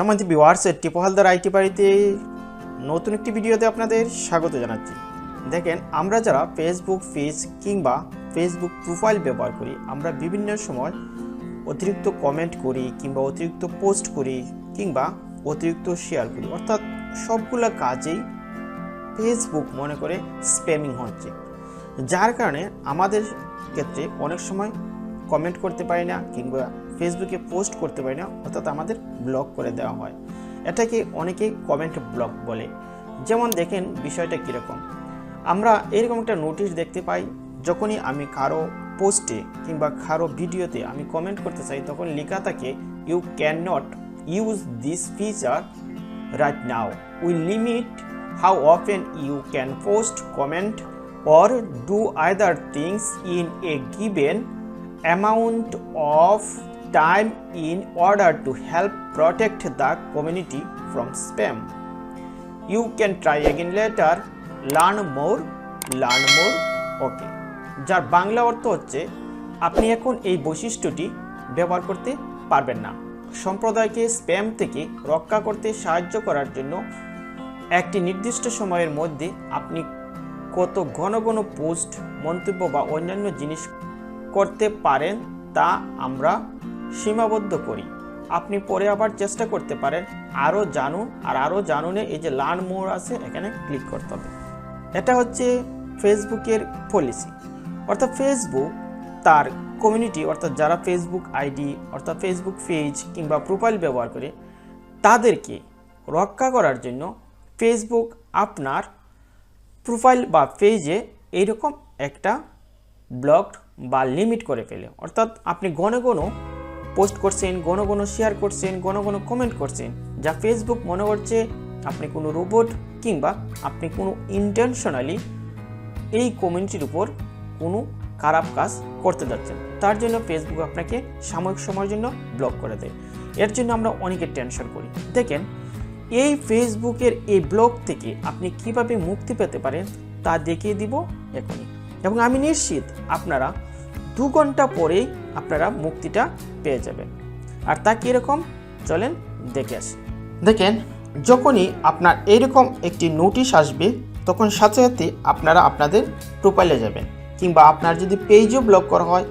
সম্মানিত ভিউয়ার্সের টিপোহালদার আইটি বাড়িতে নতুন একটি ভিডিওতে আপনাদের স্বাগত জানাচ্ছি। দেখেন, আমরা যারা ফেসবুক পেজ কিংবা ফেসবুক প্রোফাইল ব্যবহার করি, আমরা বিভিন্ন সময় অতিরিক্ত কমেন্ট করি কিংবা অতিরিক্ত পোস্ট করি কিংবা অতিরিক্ত শেয়ার করি। অর্থাৎ সবগুলো কাজেই ফেসবুক মনে করে স্প্যামিং হচ্ছে। যার কারণে আমাদের ক্ষেত্রে অনেক সময় কমেন্ট করতে পারি না, কিংবা ফেসবুকে পোস্ট করতে পারি না, অর্থাৎ আমাদের ব্লক করে দেওয়া হয়। এটাকে অনেকে কমেন্ট ব্লক বলে। যেমন দেখেন বিষয়টা কীরকম। আমরা এরকম একটা নোটিশ দেখতে পাই, যখনই আমি কারও পোস্টে কিংবা কারও ভিডিওতে আমি কমেন্ট করতে চাই, তখন লেখা থাকে you can not use this feature right now we limit how often you can post comment or do other things in a given amount of time in order to help protect the community from spam. You can try again later. Learn more, learn more. Okay. যার বাংলা অর্থ হচ্ছে আপনি এখন এই বৈশিষ্ট্যটি ব্যবহার করতে পারবেন না সম্প্রদায়কে স্প্যাম থেকে রক্ষা করতে সাহায্য করার জন্য একটি নির্দিষ্ট সময়ের মধ্যে আপনি কত ঘন ঘন পোস্ট মন্তব্য বা অন্যান্য জিনিস করতে পারেন তা আমরা সীমাবদ্ধ করি। আপনি পরে আবার চেষ্টা করতে পারেন। আরও জানুন আর আরও জানুনে এই যে লার্ন মোর আছে, এখানে ক্লিক করতে হবে। এটা হচ্ছে ফেসবুকের পলিসি। অর্থাৎ ফেসবুক তার কমিউনিটি, অর্থাৎ যারা ফেসবুক আইডি, অর্থাৎ ফেসবুক পেজ কিংবা প্রোফাইল ব্যবহার করে, তাদেরকে রক্ষা করার জন্য ফেসবুক আপনার প্রোফাইল বা পেজে এইরকম একটা ব্লক বা লিমিট করে ফেলে। অর্থাৎ আপনি ঘন ঘন পোস্ট করছেন, ঘন ঘন শেয়ার করছেন, ঘন ঘন কমেন্ট করছেন, যা ফেসবুক মনে করছে আপনি কোনো রোবট কিংবা আপনি কোনো ইন্টেনশনালি এই কমিউনিটির উপর কোনো খারাপ কাজ করতে যাচ্ছেন। তার জন্য ফেসবুক আপনাকে সাময়িক সময়ের জন্য ব্লক করে দেয়। এর জন্য আমরা অনেকে টেনশন করি। দেখেন, এই ফেসবুকের এই ব্লক থেকে আপনি কীভাবে মুক্তি পেতে পারেন তা দেখিয়ে দিব এখনই। এবং আমি নিশ্চিত আপনারা দু ঘণ্টা পরেই আপনারা মুক্তিটা পেয়ে যাবেন। আর তা কীরকম চলেন দেখে আসি। দেখেন, যখনই আপনার এরকম একটি নোটিশ আসবে, তখন সাথে সাথে আপনারা আপনাদের প্রোফাইলে যাবেন। কিংবা আপনার যদি পেজও ব্লক করা হয়,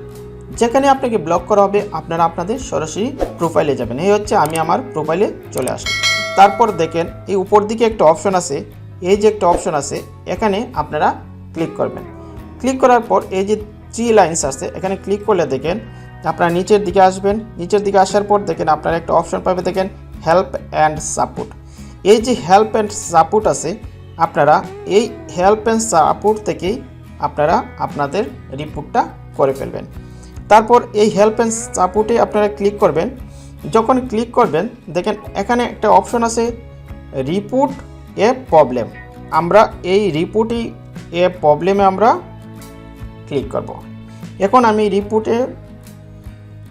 যেখানে আপনাকে ব্লক করা হবে, আপনারা আপনাদের সরাসরি প্রোফাইলে যাবেন। এই হচ্ছে আমি আমার প্রোফাইলে চলে আসি তারপর দেখেন, এই উপর দিকে একটা অপশন আছে, এই যে একটা অপশন আছে, এখানে আপনারা ক্লিক করবেন। ক্লিক করার পর এই যে থ্রি লাইন্স আছে, এখানে ক্লিক করলে দেখেন আপনারা নিচের দিকে আসবেন। নিচের দিকে আসার পর দেখেন আপনারা একটা অপশন পাবে দেখেন হেল্প অ্যান্ড সাপোর্ট এই যে হেল্প অ্যান্ড সাপোর্ট আছে, আপনারা এই হেল্প অ্যান্ড সাপোর্ট থেকেই আপনারা আপনাদের রিপোর্টটা করে ফেলবেন। তারপর এই হেল্প অ্যান্ড সাপোর্টে আপনারা ক্লিক করবেন। যখন ক্লিক করবেন, দেখেন এখানে একটা অপশন আছে রিপোর্ট এ প্রবলেম আমরা এই রিপোর্টই এ প্রবলেমে আমরা ক্লিক করব। এখন আমি রিপোর্টে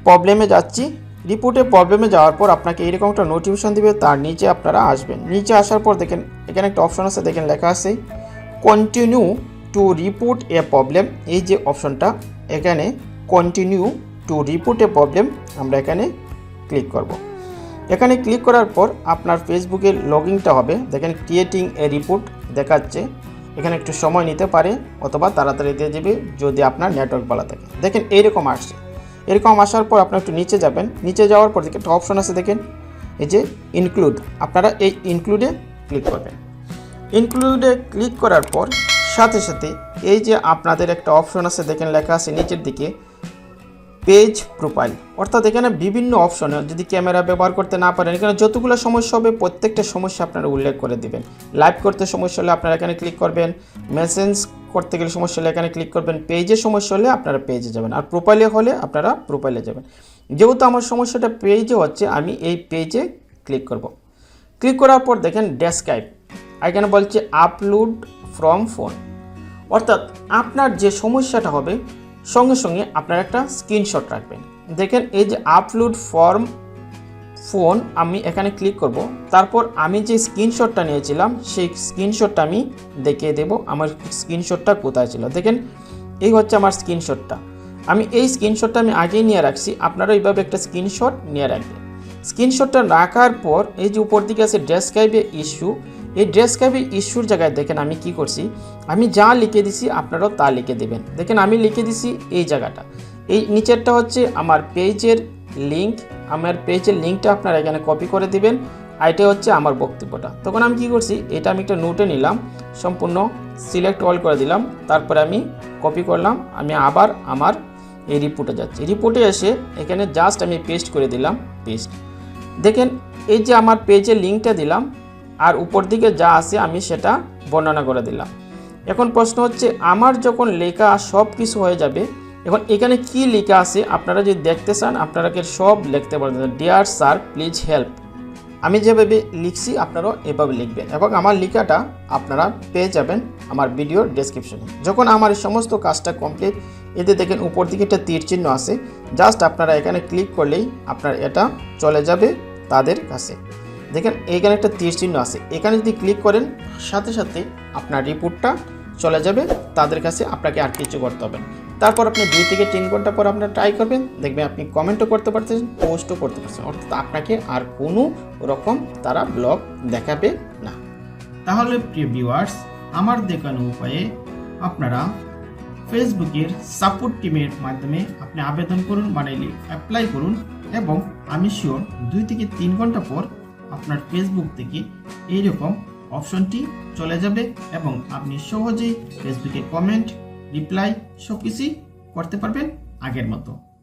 প্রবলেমে যাচ্ছি। রিপোর্টে প্রবলেমে যাওয়ার পর আপনাকে এরকম একটা নোটিফিকেশন দিবে, তার নিচে আপনারা আসবেন। নিচে আসার পর দেখেন, এখানে একটা অপশন আছে, দেখেন লেখা আছে continue to report a problem এই যে অপশনটা এখানে continue to report a problem আমরা এখানে ক্লিক করব। এখানে ক্লিক করার পর আপনার ফেসবুকের লগিংটা হবে। দেখেন ক্রিয়েটিং এ রিপোর্ট দেখাচ্ছে। এখানে একটু সময় নিতে পারে, অথবা তাড়াতাড়ি দিয়ে যাবে যদি আপনার নেটওয়ার্ক ভালো থাকে। দেখেন এইরকম আসছে। এরকম আসার পর আপনার একটু নিচে যাবেন। নিচে যাওয়ার পর একটা অপশন আছে দেখেন, এই যে ইনক্লুড আপনারা এই ইনক্লুডে ক্লিক করবেন। ইনক্লুডে ক্লিক করার পর সাথে সাথে এই যে আপনাদের একটা অপশন আছে, দেখেন লেখা আছে নিচের দিকে পেজ প্রোফাইল। অর্থাৎ এখানে বিভিন্ন অপশনে, যদি ক্যামেরা ব্যবহার করতে না পারেন, এখানে যতগুলো সমস্যা হবে, প্রত্যেকটা সমস্যা আপনারা উল্লেখ করে দিবেন। লাইভ করতে সমস্যা হলে আপনারা এখানে ক্লিক করবেন। মেসেজ করতে গেলে সমস্যা হলে এখানে ক্লিক করবেন। পেজে সমস্যা হলে আপনারা পেজে যাবেন। আর প্রোফাইলে হলে আপনারা প্রোফাইলে যাবেন। যেহেতু আমার সমস্যাটা পেজে হচ্ছে, আমি এই পেজে ক্লিক করব। ক্লিক করার পর দেখেন ডেসক্রাইব। এখানে বলছে আপলোড ফ্রম ফোন। অর্থাৎ আপনার যে সমস্যাটা হবে সঙ্গে সঙ্গে আপনারা একটা স্ক্রিনশট রাখবেন। দেখেন এই যে আপলোড ফর্ম ফোন আমি এখানে ক্লিক করব। তারপর আমি যে স্ক্রিনশটটা নিয়েছিলাম, সেই স্ক্রিনশটটা আমি দেখিয়ে দেব আমার স্ক্রিনশটটা কোথায় ছিল। দেখেন, এই হচ্ছে আমার স্ক্রিনশটটা আমি এই স্ক্রিনশটটা আমি আগেই নিয়ে রাখছি, আপনারা এইভাবে একটা স্ক্রিনশট নিয়ে রাখবেন। স্ক্রিনশটটা রাখার পর এই যে উপর দিকে আছে ডেসক্রাইবে ইস্যু এই ডেসক্রাইবে ইস্যুর জায়গায় দেখেন আমি কি করছি? আমি যা লিখে দিছি আপনারাও তা লিখে দেবেন। দেখেন আমি লিখে দিছি এই জায়গাটা। এই নিচেরটা হচ্ছে আমার পেজের লিঙ্ক আমার পেজের লিঙ্কটা আপনারা এখানে কপি করে দিবেন। আর এটা হচ্ছে আমার বক্তব্যটা। তখন আমি কি করছি? এটা আমি একটা নোটে নিলাম, সম্পূর্ণ সিলেক্ট অল করে দিলাম। তারপরে আমি কপি করলাম, আমি আবার আমার এই রিপোর্টে যাচ্ছি। রিপোর্টে এসে এখানে জাস্ট আমি পেস্ট করে দিলাম পেস্ট দেখেন, এই যে আমার পেজে লিঙ্কটা দিলাম, আর উপর দিকে যা আছে আমি সেটা বর্ণনা করে দিলাম। এখন প্রশ্ন হচ্ছে, আমার যখন লেখা সব কিছু হয়ে যাবে, এখন এখানে কি লেখা আছে? আপনারা যদি দেখতে চান আপনারাকে সব লিখতে পারবেন? ডিয়ার স্যার প্লিজ হেল্প আমি যেভাবে লিখছি, আপনারাও এভাবে লিখবেন। এবং আমার লেখাটা আপনারা পেয়ে যাবেন। আমার ভিডিওর ডেসক্রিপশনে যখন আমার এই সমস্ত কাজটা কমপ্লিট এতে দেখেন উপর দিকে একটা তীর চিহ্ন আছে। জাস্ট আপনারা এখানে ক্লিক করলেই আপনার এটা চলে যাবে তাদের কাছে। দেখেন এখানে একটা তীর চিহ্ন আছে। এখানে যদি ক্লিক করেন, সাথে সাথে আপনার রিপোর্টটা চলে যাবে তাদের কাছে। আপনাকে আর কিছু করতে হবে তারপর আপনি দুই থেকে তিন ঘণ্টা পর আপনার ট্রাই করবেন। দেখবেন আপনি কমেন্টও করতে পারতেছেন পোস্টও করতে পারছেন অর্থাৎ আপনাকে আর কোনো রকম তারা ব্লগ দেখাবে না। তাহলে প্রিয় ভিউয়ার্স আমার দেখানো উপায়ে আপনারা ফেসবুকের সাপোর্ট টিমের মাধ্যমে আপনি আবেদন করুন মানে অ্যাপ্লাই করুন এবং আমি শিওর দুই থেকে তিন ঘণ্টা পর আপনার ফেসবুক থেকে এইরকম অপশনটি চলে যাবে এবং আপনি সহজেই ফেসবুকে কমেন্ট রিপ্লাই সব কিছুই করতে পারবেন আগের মতো।